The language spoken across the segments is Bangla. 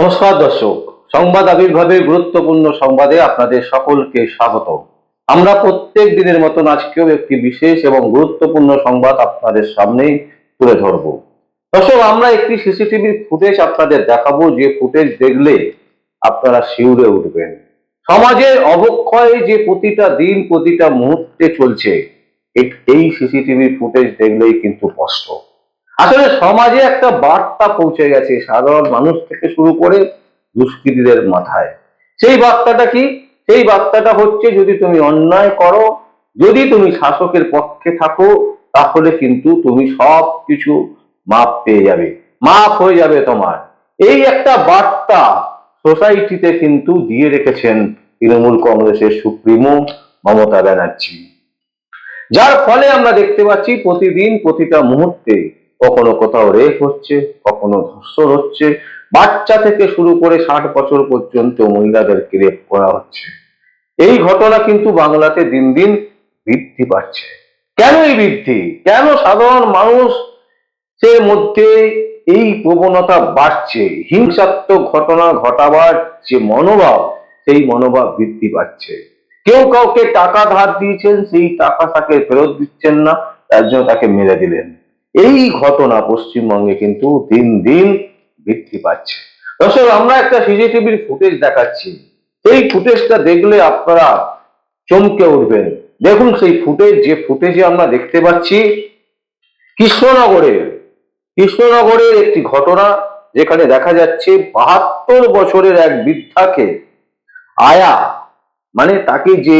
নমস্কার দর্শক, সংবাদ আবির্ভাবে গুরুত্বপূর্ণ সংবাদে আপনাদের সকলকে স্বাগত আমরা প্রত্যেক দিনের মতন আজকেও একটি বিশেষ এবং গুরুত্বপূর্ণ সংবাদ আপনাদের সামনেই তুলে ধরব। দর্শক, আমরা একটি সিসিটিভির ফুটেজ আপনাদের দেখাবো, যে ফুটেজ দেখলে আপনারা শিউরে উঠবেন। সমাজের অবক্ষয় যে প্রতিটা দিন, প্রতিটা মুহূর্তে চলছে এই সিসিটিভি ফুটেজ দেখলেই কিন্তু স্পষ্ট। আসলে সমাজে একটা বার্তা পৌঁছে গেছে সাধারণ মানুষ থেকে শুরু করে দুষ্কৃতীদের মাথায়। সেই বার্তাটা কি? সেই বার্তাটা হচ্ছে যদি তুমি অন্যায় করো, যদি তুমি শাসকের পক্ষে থাকো, তাহলে কিন্তু তুমি সব কিছু মাপ পেয়ে যাবে। মাপ হয়ে যাবে তোমার। এই একটা বার্তা সোসাইটিতে কিন্তু দিয়ে রেখেছেন তৃণমূল কংগ্রেসের সুপ্রিমো মমতা ব্যানার্জি। যার ফলে আমরা দেখতে পাচ্ছি প্রতিদিন প্রতিটা মুহূর্তে কখনো কোথাও রেপ হচ্ছে, কখনো ধর্ষণ হচ্ছে। বাচ্চা থেকে শুরু করে ষাট বছর পর্যন্ত মহিলাদেরকে রেপ করা হচ্ছে। এই ঘটনা কিন্তু বাংলাতে দিন দিন বৃদ্ধি পাচ্ছে। কেন এই বৃদ্ধি? কেন সাধারণ মানুষ সে মধ্যে এই প্রবণতা বাড়ছে? হিংসাত্মক ঘটনা ঘটাবার যে মনোভাব, সেই মনোভাব বৃদ্ধি পাচ্ছে। কেউ কাউকে টাকা ধার দিয়েছেন, সেই টাকা তাকে ফেরত দিচ্ছেন না, তার জন্য তাকে মেরে দিলেন। এই ঘটনা পশ্চিমবঙ্গে কিন্তু দিন দিন বৃদ্ধি পাচ্ছে। দর্শক, আমরা একটা সিসিটিভির ফুটেজ দেখাচ্ছি। এই ফুটেজটা দেখলে আপনারা চমকে উঠবেন। দেখুন সেই ফুটেজ, যে ফুটেজে আমরা দেখতে পাচ্ছি, কৃষ্ণনগরের কৃষ্ণনগরের একটি ঘটনা যেখানে দেখা যাচ্ছে বাহাত্তর বছরের এক বৃদ্ধাকে আয়া মানে তাকে যে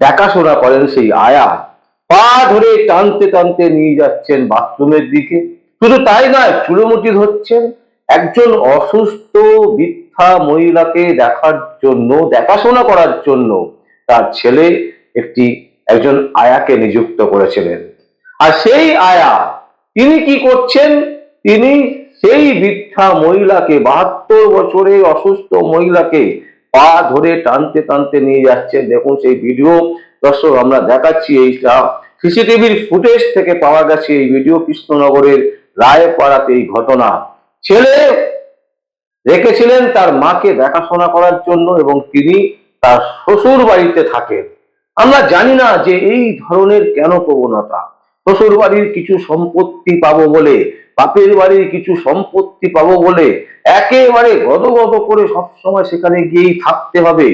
দেখাশোনা করেন সেই আয়া পা ধরে টানতে টানতে নিয়ে যাচ্ছেন বাথরুমের দিকে। শুধু তাই নয় চুলোমুটি ধরছেন। একজন অসুস্থ বৃদ্ধা মহিলাকে দেখার জন্য, দেখাশোনা করার জন্য তার ছেলে একটি, একজন আয়াকে নিযুক্ত করেছিলেন। আর সেই আয়া, তিনি কি করছেন? তিনি সেই বৃদ্ধা মহিলাকে, বাহাত্তর বছরে অসুস্থ মহিলাকে পা ধরে টানতে টানতে নিয়ে যাচ্ছেন। দেখুন সেই ভিডিও। দর্শক, আমরা দেখাচ্ছি এইটা সিসিটিভির ফুটেজ থেকে পাওয়া গেছে এই ভিডিও কৃষ্ণনগরের রায়পাড়াতে এই ঘটনা। ছেলে রেখেছিলেন তার মাকে দেখাশোনা করার জন্য এবং তিনি তার শ্বশুর বাড়িতে থাকেন। আমরা জানি না যে এই ধরনের কেন প্রবণতা। শ্বশুর বাড়ির কিছু সম্পত্তি পাবো বলে, বাপের বাড়ির কিছু সম্পত্তি পাবো বলে একেবারে গদগদ করে সবসময় সেখানে গিয়েই থাকতে হবে।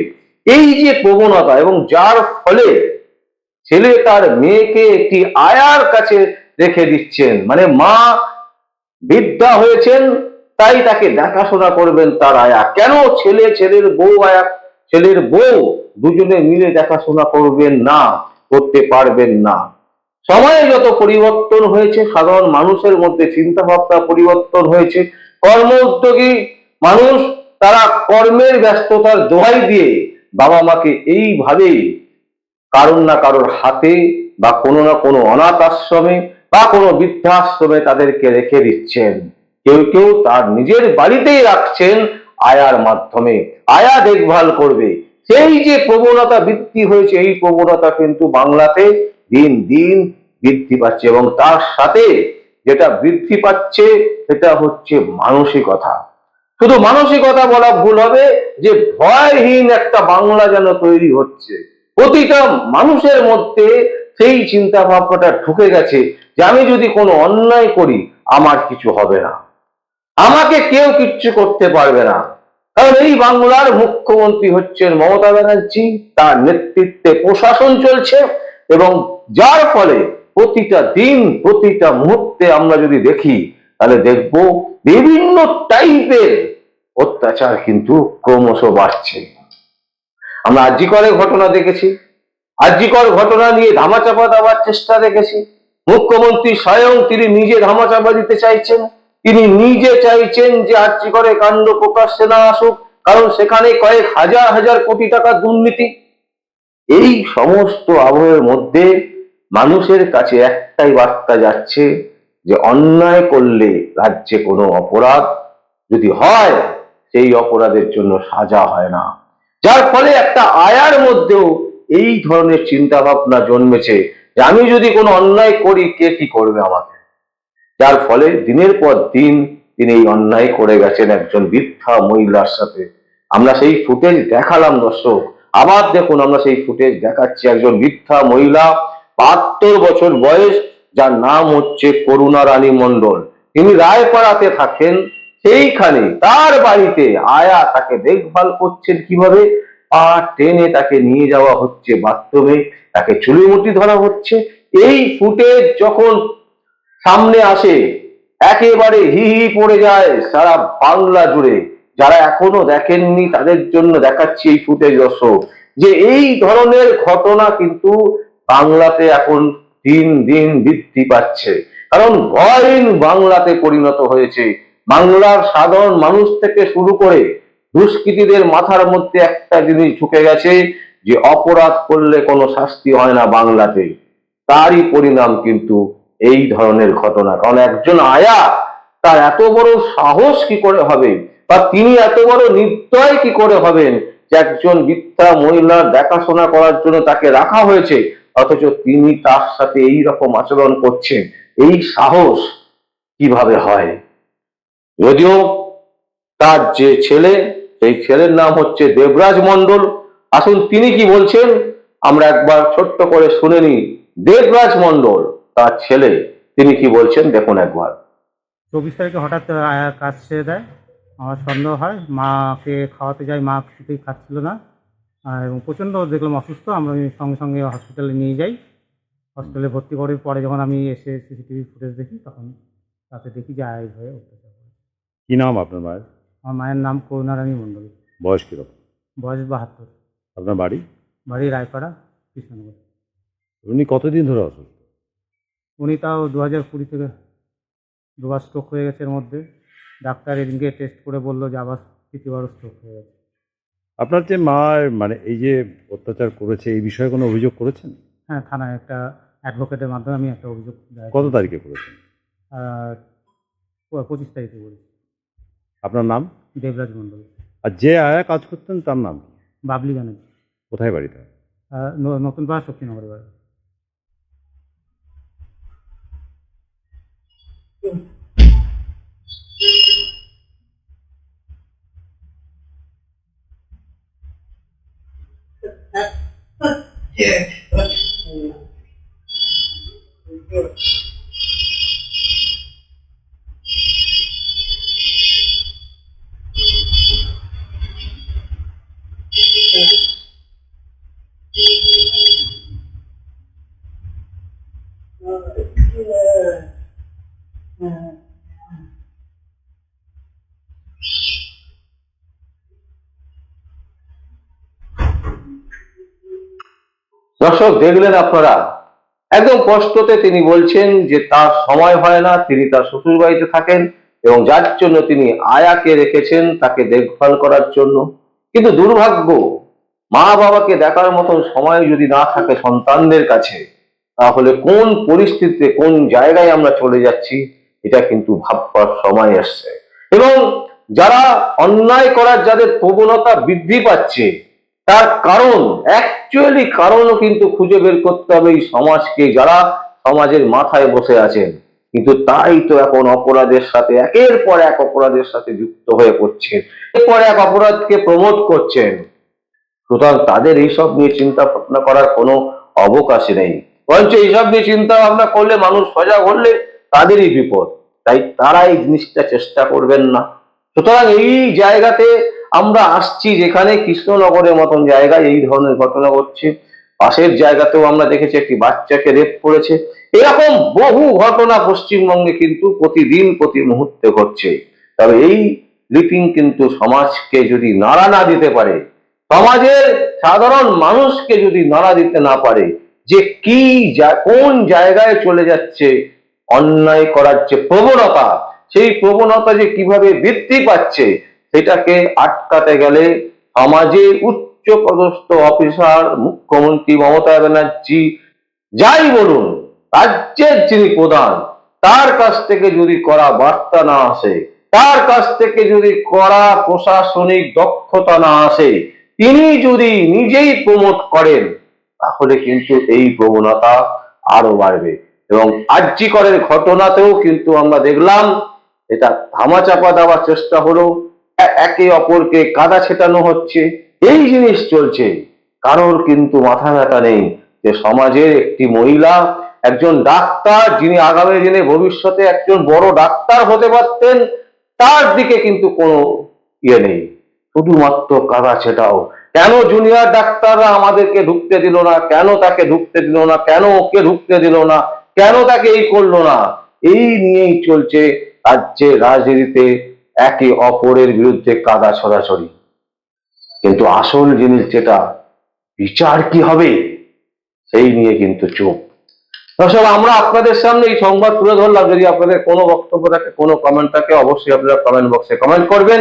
এই যে প্রবণতা এবং যার ফলে ছেলে তার মেয়েকে একটি আয়ার কাছে রেখে দিচ্ছেন মানে মা বৃদ্ধা হয়েছেন, তাই তাকে দেখাশোনা করবেন তার আয়া কেন ছেলে, ছেলের বউ আয়া ছেলের বউ দুজনে মিলে দেখাশোনা করবেন না, করতে পারবেন না। সময়ে যত পরিবর্তন হয়েছে, সাধারণ মানুষের মধ্যে চিন্তা ভাবনা পরিবর্তন হয়েছে। কর্ম উদ্যোগী মানুষ তারা কর্মের ব্যস্ততার দোহাই দিয়ে বাবা মাকে এইভাবেই কারোর না কারোর হাতে বা কোনো না কোনো অনাথ আশ্রমে বা কোনো বৃদ্ধাশ্রমে তাদেরকে রেখে দিচ্ছেন। কেউ কেউ তার নিজের বাড়িতেই রাখছেন, আয়ার মাধ্যমে। আয়া দেখভাল করবে। সেই যে প্রবণতা বৃদ্ধি হয়েছে, এই প্রবণতা কিন্তু বাংলাতে দিন দিন বৃদ্ধি পাচ্ছে এবং তার সাথে যেটা বৃদ্ধি পাচ্ছে, সেটা হচ্ছে মানসিকতা। শুধু মানসিকতা বলা ভুল হবে, যে ভয়হীন একটা বাংলা যেন তৈরি হচ্ছে। প্রতিটা মানুষের মধ্যে সেই চিন্তা ভাবনাটা ঢুকে গেছে যে আমি যদি কোনো অন্যায় করি, আমার কিছু হবে না। আমাকে কেউ কিচ্ছু করতে পারবে না। কারণ এই বাংলার মুখ্যমন্ত্রী হচ্ছেন মমতা ব্যানার্জি, তার নেতৃত্বে প্রশাসন চলছে এবং যার ফলে প্রতিটা দিন, প্রতিটা মুহূর্তে আমরা যদি দেখি, তাহলে দেখব বিভিন্ন টাইপের অত্যাচার কিন্তু ক্রমশ বাড়ছে। আমরা আর্যিকরে ঘটনা দেখেছি। আর্যিকর ঘটনা নিয়ে ধামাচাপা দেওয়ার চেষ্টা দেখেছি। মুখ্যমন্ত্রী স্বয়ং তিনি নিজে ধামাচাপা দিতে চাইছেন। তিনি নিজে চাইছেন যে আর্যিকরে কাণ্ড প্রকাশ্যে না আসুক, কারণ সেখানে কয়েক হাজার হাজার কোটি টাকা দুর্নীতি। এই সমস্ত আবহের মধ্যে মানুষের কাছে একটাই বার্তা যাচ্ছে যে অন্যায় করলে রাজ্যে কোনো অপরাধ যদি হয় সেই অপরাধের জন্য সাজা হয় না। যার ফলে একটা আয়ার মধ্যেও এই ধরনের চিন্তা ভাবনা জন্মেছে যে আমি যদি কোনো অন্যায় করি, কে কি করবে আমাকে? যার ফলে দিনের পর দিন তিনি এই অন্যায় করে গেছেন একজন বৃদ্ধা মহিলার সাথে। আমরা সেই ফুটেজ দেখালাম, দর্শক। আবার দেখুন, আমরা সেই ফুটেজ দেখাচ্ছি একজন বৃদ্ধা মহিলা, বাহাত্তর বছর বয়স, যার নাম হচ্ছে করুণা রানী মণ্ডল। তিনি রায়পাড়াতে থাকেন। সেইখানে তার বাড়িতে আয়া তাকে দেখভাল করছেন কীভাবে? পা টেনে তাকে নিয়ে যাওয়া হচ্ছে বাথরুমে, তাকে চুলিমুটি ধরা হচ্ছে। এই ফুটেজ যখন সামনে আসে, একেবারে হি হি পড়ে যায় সারা বাংলা জুড়ে। যারা এখনও দেখেননি, তাদের জন্য দেখাচ্ছি এই ফুটেজ দর্শক। যে এই ধরনের ঘটনা কিন্তু বাংলাতে এখন দিন দিন বৃদ্ধি পাচ্ছে। কারণ ভয়হীন বাংলাতে পরিণত হয়েছে। বাংলার সাধারণ মানুষ থেকে শুরু করে দুষ্কৃতীদের মাথার মধ্যে একটা জিনিস ঢুকে গেছে যে অপরাধ করলে কোনো শাস্তি হয় না বাংলাতে। তারই পরিণাম কিন্তু এই ধরনের ঘটনা। কারণ একজন আয়া তার এত বড় সাহস কি করে হবে? বা তিনি এত বড় নির্দয় কি করে হবেন যে একজন বৃদ্ধা মহিলার দেখাশোনা করার জন্য তাকে রাখা হয়েছে? অথচ তিনি তার সাথে এই রকম আচরণ করছেন। এই সাহস কীভাবে হয়? যদিও তার যে ছেলে, সেই ছেলের নাম হচ্ছে দেবরাজ মণ্ডল। আসুন তিনি কি বলছেন? আমরা একবার ছোট্ট করে শুনে নিই। দেবরাজ মণ্ডল, তার ছেলে, তিনি কি বলছেন? দেখুন একবার। চব্বিশ তারিখে হঠাৎ কাজ ছেড়ে দেয়। আমার সন্দেহ হয়, মাকে খাওয়াতে যাই মা কিছুতেই খাচ্ছিল না। এবং প্রচণ্ড দেখলাম অসুস্থ, আমরা সঙ্গে সঙ্গে হসপিটালে নিয়ে যাই। হসপিটালে ভর্তি করার পরে যখন আমি এসে সিসিটিভি ফুটেজ দেখি, তখন তাতে দেখি যে আয় হয়ে করে কি নাম আপনার মায়ের? আমার মায়ের নাম করুণারানী মণ্ডল। বয়স কীরকম? বয়স বাহাত্তর। আপনার বাড়ি? বাড়ি রায়পাড়া কৃষ্ণনগর। উনি কতদিন ধরে অসুস্থ? উনি তাও দু হাজার কুড়ি থেকে দুবার স্ট্রোক হয়ে গেছে এর মধ্যে। ডাক্তার এদিনকে টেস্ট করে বলল যে আবার তৃতীয়বারও স্ট্রোক হয়ে গেছে। আপনার যে মা মানে এই যে অত্যাচার করেছে এই বিষয়ে কোনো অভিযোগ করেছেন? হ্যাঁ থানায় একটা অ্যাডভোকেটের মাধ্যমে আমি একটা অভিযোগ দায়ের কত তারিখে করেছেন? পঁচিশ তারিখে বলি আপনার নাম? দেবরাজ মণ্ডল। আর যে আয়া কাজ করতেন তার নাম বাবলি ব্যানার্জি কোথায় বাড়িতে নতুন পাড়া শক্তিনগরের বাড়ি। দর্শক, দেখলেন আপনারা, একদম কষ্টতে তিনি বলছেন যে তার সময় হয় না, তিনি তার শ্বশুর বাড়িতে থাকেন এবং যার জন্য তিনি আয়াকে রেখেছেন তাকে দেখভাল করার জন্য। কিন্তু দুর্ভাগ্য মা বাবাকে দেখার মতন সময় যদি না থাকে সন্তানদের কাছে, তাহলে কোন পরিস্থিতিতে, কোন জায়গায় আমরা চলে যাচ্ছি, এটা কিন্তু ভাববার সময় আসছে। এবং যারা অন্যায় করার যাদের প্রবণতা বৃদ্ধি পাচ্ছে, তার কারণ অ্যাকচুয়ালি কারণও কিন্তু খুঁজে বের করতে হবে এই সমাজকে, যারা সমাজের মাথায় বসে আছেন। কিন্তু তাই তো এখন অপরাধের সাথে, একের পর এক অপরাধের সাথে যুক্ত হয়ে পড়ছেন। এরপর এক অপরাধকে প্রমোট করছেন। সুতরাং তাদের এইসব নিয়ে চিন্তা ভাবনা করার কোনো অবকাশ নেই। বরঞ্চ এইসব নিয়ে চিন্তা ভাবনা করলে, মানুষ সজাগ হলে তাদেরই বিপদ। তাই তারা এই জিনিসটা চেষ্টা করবেন না। সুতরাং এই জায়গাতে আমরা আসছি যেখানে কৃষ্ণনগরের মতন জায়গায় এই ধরনের ঘটনা ঘটছে। পাশের জায়গাতেও আমরা দেখেছি একটি বাচ্চাকে রেপ করেছে। এরকম বহু ঘটনা পশ্চিমবঙ্গে কিন্তু প্রতিদিন, প্রতি মুহূর্তে ঘটছে। তবে এই লিপিং কিন্তু সমাজকে যদি নাড়া না দিতে পারে সমাজের সাধারণ মানুষকে যদি নাড়া দিতে না পারে, যে কি কোন জায়গায় চলে যাচ্ছে, অন্যায় করার যে প্রবণতা, সেই প্রবণতা যে কীভাবে বৃদ্ধি পাচ্ছে, সেটাকে আটকাতে গেলে সমাজে উচ্চ পদস্থ অফিসার, মুখ্যমন্ত্রী মমতা ব্যানার্জি যাই বলুন, রাজ্যের যিনি প্রধান, তার কাছ থেকে যদি করা বার্তা না আসে, তার কাছ থেকে যদি করা প্রশাসনিক দক্ষতা না আসে তিনি যদি নিজেই প্রমোট করেন, তাহলে কিন্তু এই প্রবণতা আরও বাড়বে। এবং আর্যিকরের ঘটনাতেও কিন্তু আমরা দেখলাম, এটা ধামাচাপা দেওয়ার চেষ্টা হলো একে অপরকে কাদা ছেটানো হচ্ছে। এই জিনিস চলছে। কারোর কিন্তু মাথা ব্যথা নেই যে সমাজের একটি মহিলা, একজন ডাক্তার, যিনি আগামী দিনে ভবিষ্যতে একজন বড় ডাক্তার হতে পারতেন, তার দিকে কিন্তু কোনো ইয়ে নেই। শুধুমাত্র কাদা ছেটাও। কেন জুনিয়র ডাক্তাররা আমাদেরকে ঢুকতে দিল না? কেন তাকে ঢুকতে দিল না? কেন ওকে ঢুকতে দিল না? কেন তাকে এই করল না? এই নিয়েই চলছে রাজ্যে রাজনীতিতে একে অপরের বিরুদ্ধে কাদা ছড়াছড়ি। কিন্তু আসল জিনিস যেটা, বিচার কি হবে? সেই নিয়ে কিন্তু চুপ। দর্শক, আমরা আপনাদের সামনে এই সংবাদ তুলে ধরলাম। যদি আপনাদের কোনো বক্তব্য থাকে, কোনো কমেন্ট থাকে, অবশ্যই আপনারা কমেন্ট বক্সে কমেন্ট করবেন।